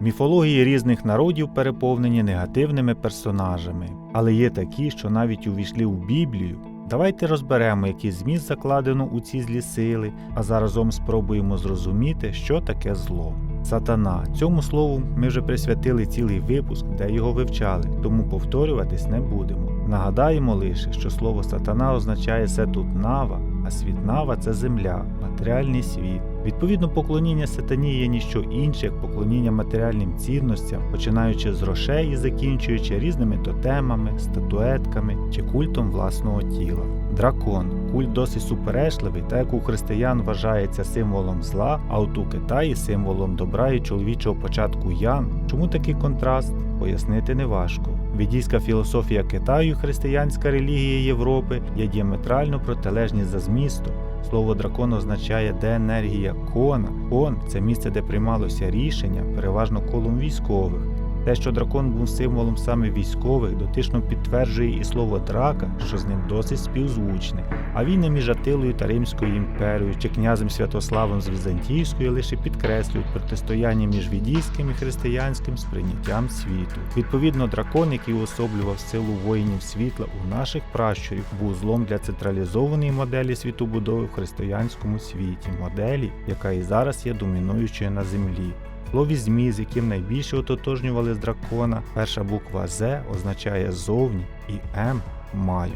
Міфології різних народів переповнені негативними персонажами, але є такі, що навіть увійшли в Біблію. Давайте розберемо, який зміст закладено у ці злі сили, а заразом спробуємо зрозуміти, що таке зло. Сатана. Цьому слову ми вже присвятили цілий випуск, де його вивчали, тому повторюватись не будемо. Нагадаємо лише, що слово сатана означає сетут-нава, а світ-нава це земля, матеріальний світ. Відповідно, поклоніння сатані є ніщо інше, як поклоніння матеріальним цінностям, починаючи з грошей і закінчуючи різними тотемами, статуетками чи культом власного тіла. Дракон культ досить суперечливий, так як у християн вважається символом зла, а от у Китаї символом добра і чоловічого початку ян. Чому такий контраст? Пояснити неважко. Ведійська філософія Китаю християнська релігія Європи є діаметрально протилежні за змістом. Слово дракон означає де енергія кона. Кон це місце, де приймалося рішення, переважно колом військових. Те, що дракон був символом саме військових, дотично підтверджує і слово драка, що з ним досить співзвучне. А війни між Атилою та Римською імперією чи князем Святославом з Візантійською лише підкреслюють протистояння між відійським і християнським сприйняттям світу. Відповідно, дракон, який уособлював силу воїнів світла у наших пращурів, був злом для централізованої моделі світобудови в християнському світі, моделі, яка і зараз є домінуючою на землі. Слові змій, з яким найбільше ототожнювали з дракона, перша буква З означає зовні і М маю.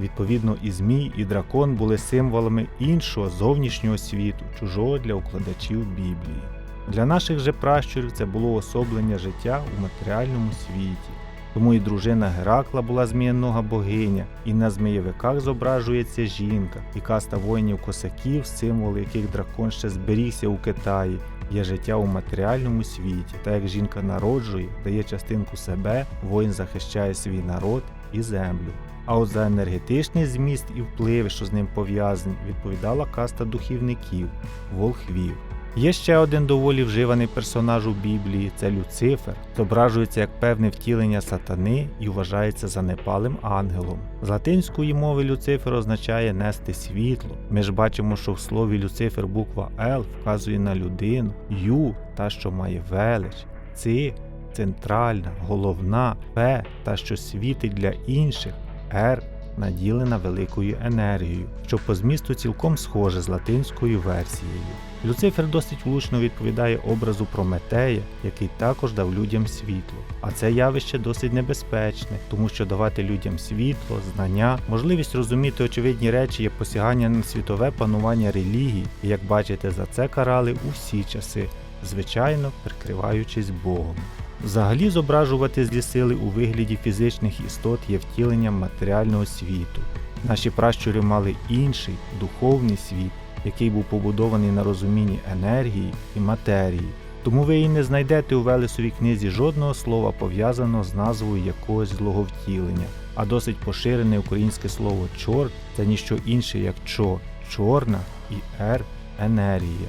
Відповідно, і змій, і дракон були символами іншого зовнішнього світу, чужого для укладачів Біблії. Для наших же пращурів це було особлення життя у матеріальному світі. Тому і дружина Геракла була змієнога богиня, і на змієвиках зображується жінка, і каста воїнів косаків, символи яких дракон ще зберігся у Китаї, є життя у матеріальному світі. Та як жінка народжує, дає частинку себе, воїн захищає свій народ і землю. А от за енергетичний зміст і впливи, що з ним пов'язані, відповідала каста духівників волхвів. Є ще один доволі вживаний персонаж у Біблії це Люцифер, зображується як певне втілення сатани і вважається занепалим ангелом. З латинської мови Люцифер означає нести світло. Ми ж бачимо, що в слові Люцифер буква Л вказує на людину, Ю та що має велич, Ци центральна, головна, П та що світить для інших, Р наділена великою енергією, що по змісту цілком схоже з латинською версією. Люцифер досить влучно відповідає образу Прометея, який також дав людям світло. А це явище досить небезпечне, тому що давати людям світло, знання, можливість розуміти очевидні речі є посягання на світове панування релігії, і як бачите, за це карали усі часи, звичайно, прикриваючись Богом. Взагалі зображувати злі сили у вигляді фізичних істот є втіленням матеріального світу. Наші пращури мали інший духовний світ, який був побудований на розумінні енергії і матерії. Тому ви і не знайдете у Велесовій книзі жодного слова пов'язаного з назвою якогось злого втілення, а досить поширене українське слово чорт це ніщо інше, як чо, чорна і ер енергія.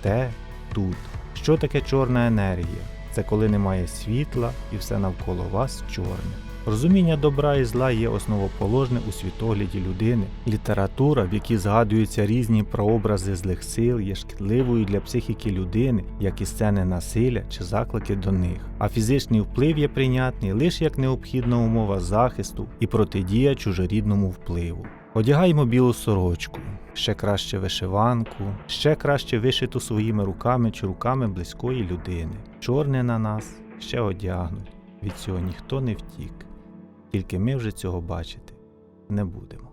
Те тут. Що таке чорна енергія? Це коли немає світла і все навколо вас чорне. Розуміння добра і зла є основоположне у світогляді людини. Література, в якій згадуються різні прообрази злих сил, є шкідливою для психіки людини, як і сцени насилля чи заклики до них. А фізичний вплив є прийнятний лише як необхідна умова захисту і протидія чужорідному впливу. Одягаємо білу сорочку, ще краще вишиванку, ще краще вишиту своїми руками чи руками близької людини. Чорне на нас ще одягнуть. Від цього ніхто не втік. Тільки ми вже цього бачити не будемо.